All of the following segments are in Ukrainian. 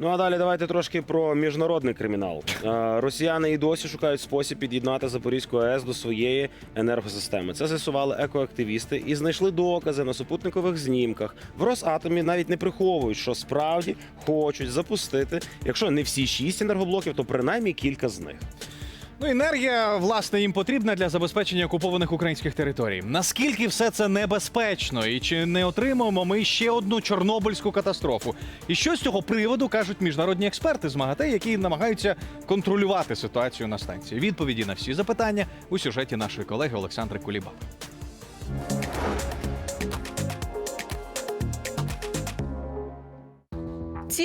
Ну а далі давайте трошки про міжнародний кримінал. Е, Росіяни і досі шукають спосіб під'єднати Запорізьку АЕС до своєї енергосистеми. Це з'ясували екоактивісти і знайшли докази на супутникових знімках. В Росатомі навіть не приховують, що справді хочуть запустити, якщо не всі шість енергоблоків, то принаймні кілька з них. Ну, енергія, власне, їм потрібна для забезпечення окупованих українських територій. Наскільки все це небезпечно, і чи не отримаємо ми ще одну чорнобильську катастрофу? І що з цього приводу кажуть міжнародні експерти з МАГАТЕ, які намагаються контролювати ситуацію на станції? Відповіді на всі запитання у сюжеті нашої колеги Олександри Куліба.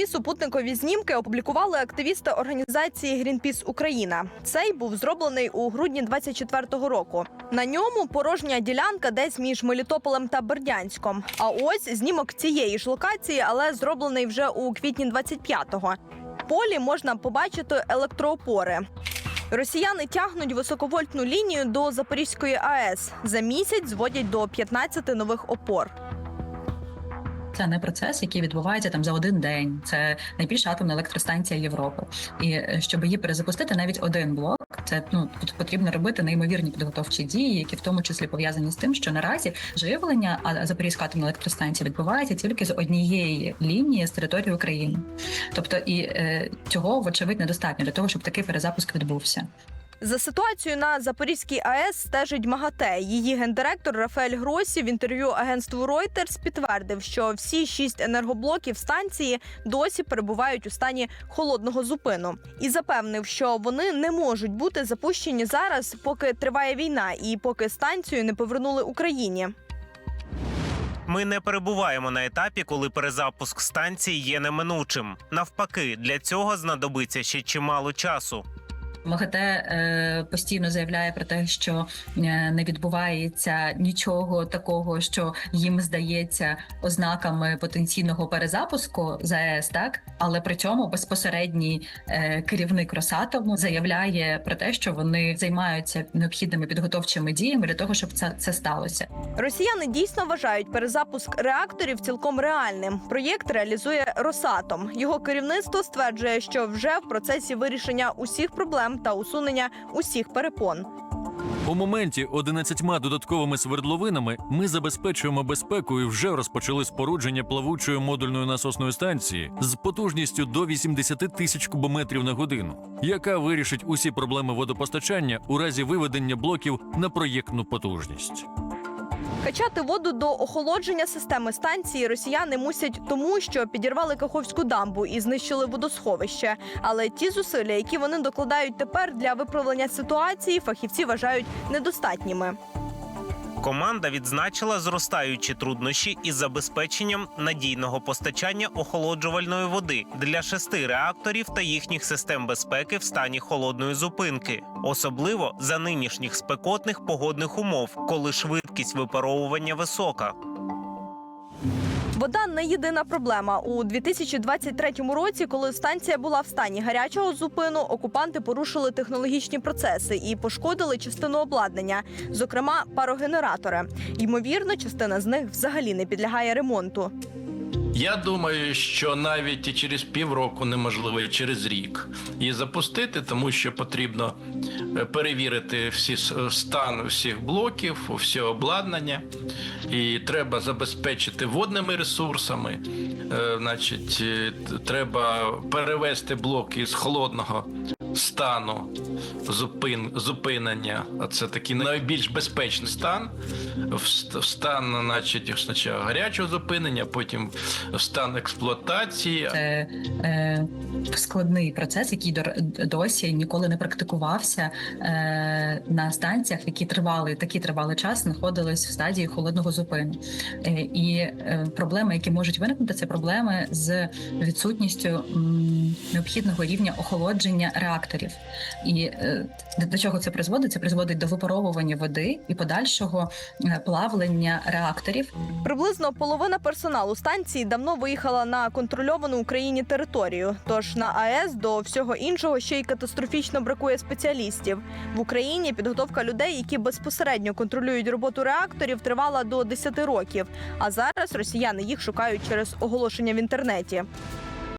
Супутникові знімки опублікували активісти організації Greenpeace Україна. Цей був зроблений у грудні 24-го року. На ньому порожня ділянка десь між Мелітополем та Бердянськом. А ось знімок цієї ж локації, але зроблений вже у квітні 25-го. В полі можна побачити електроопори. Росіяни тягнуть високовольтну лінію до Запорізької АЕС. За місяць зводять до 15 нових опор. Це не процес, який відбувається там за один день. Це найбільша атомна електростанція Європи. І е, щоб її перезапустити, навіть один блок, це ну потрібно робити неймовірні підготовчі дії, які в тому числі пов'язані з тим, що наразі живлення Запорізької атомної електростанції відбувається тільки з однієї лінії з території України. Тобто, і е, цього вочевидь недостатньо для того, щоб такий перезапуск відбувся. За ситуацією на Запорізькій АЕС стежить МАГАТЕ. Її гендиректор Рафаель Гросі в інтерв'ю агентству Reuters підтвердив, що всі шість енергоблоків станції досі перебувають у стані холодного зупину, і запевнив, що вони не можуть бути запущені зараз, поки триває війна, і поки станцію не повернули Україні. Ми не перебуваємо на етапі, коли перезапуск станції є неминучим. Навпаки, для цього знадобиться ще чимало часу. МАГАТЕ постійно заявляє про те, що е, не відбувається нічого такого, що їм здається ознаками потенційного перезапуску ЗАЕС, так але при цьому безпосередній е, керівник Росатому заявляє про те, що вони займаються необхідними підготовчими діями для того, щоб це, це сталося. Росіяни дійсно вважають перезапуск реакторів цілком реальним. Проєкт реалізує Росатом. Його керівництво стверджує, що вже в процесі вирішення усіх проблем та усунення усіх перепон. У моменті 11 додатковими свердловинами ми забезпечуємо безпеку і вже розпочали спорудження плавучої модульної насосної станції з потужністю до 80 тисяч кубометрів на годину, яка вирішить усі проблеми водопостачання у разі виведення блоків на проєктну потужність. Качати воду до охолодження системи станції росіяни мусять тому, що підірвали Каховську дамбу і знищили водосховище. Але ті зусилля, які вони докладають тепер для виправлення ситуації, фахівці вважають недостатніми. Команда відзначила зростаючі труднощі із забезпеченням надійного постачання охолоджувальної води для шести реакторів та їхніх систем безпеки в стані холодної зупинки, особливо за нинішніх спекотних погодних умов, коли швидкість випаровування висока. Вода не єдина проблема. У 2023 році, коли станція була в стані гарячого зупину, окупанти порушили технологічні процеси і пошкодили частину обладнання, зокрема парогенератори. Ймовірно, частина з них взагалі не підлягає ремонту. Я думаю, що навіть і через півроку неможливо, і через рік її запустити, тому що потрібно е, перевірити всі стан всіх блоків, всі обладнання, і треба забезпечити водними ресурсами. Е, Значить, е, треба перевести блоки з холодного стану зупин, зупинення, а це такий найбільш безпечний стан, в стан, значить, спочатку гарячого зупинення, потім в стан експлуатації. Це е, складний процес, який досі ніколи не практикувався е, на станціях, які тривали такий тривалий час, знаходились в стадії холодного зупину. Е, і е, проблеми, які можуть виникнути, це проблеми з відсутністю м, необхідного рівня охолодження реакторів. І е, до- до чого це призводить? Це призводить до випаровування води і подальшого е, плавлення реакторів. Приблизно половина персоналу станції давно виїхала на контрольовану Україні територію. Тож на АЕС до всього іншого ще й катастрофічно бракує спеціалістів. В Україні підготовка людей, які безпосередньо контролюють роботу реакторів, тривала до 10 років. А зараз росіяни їх шукають через оголошення в інтернеті.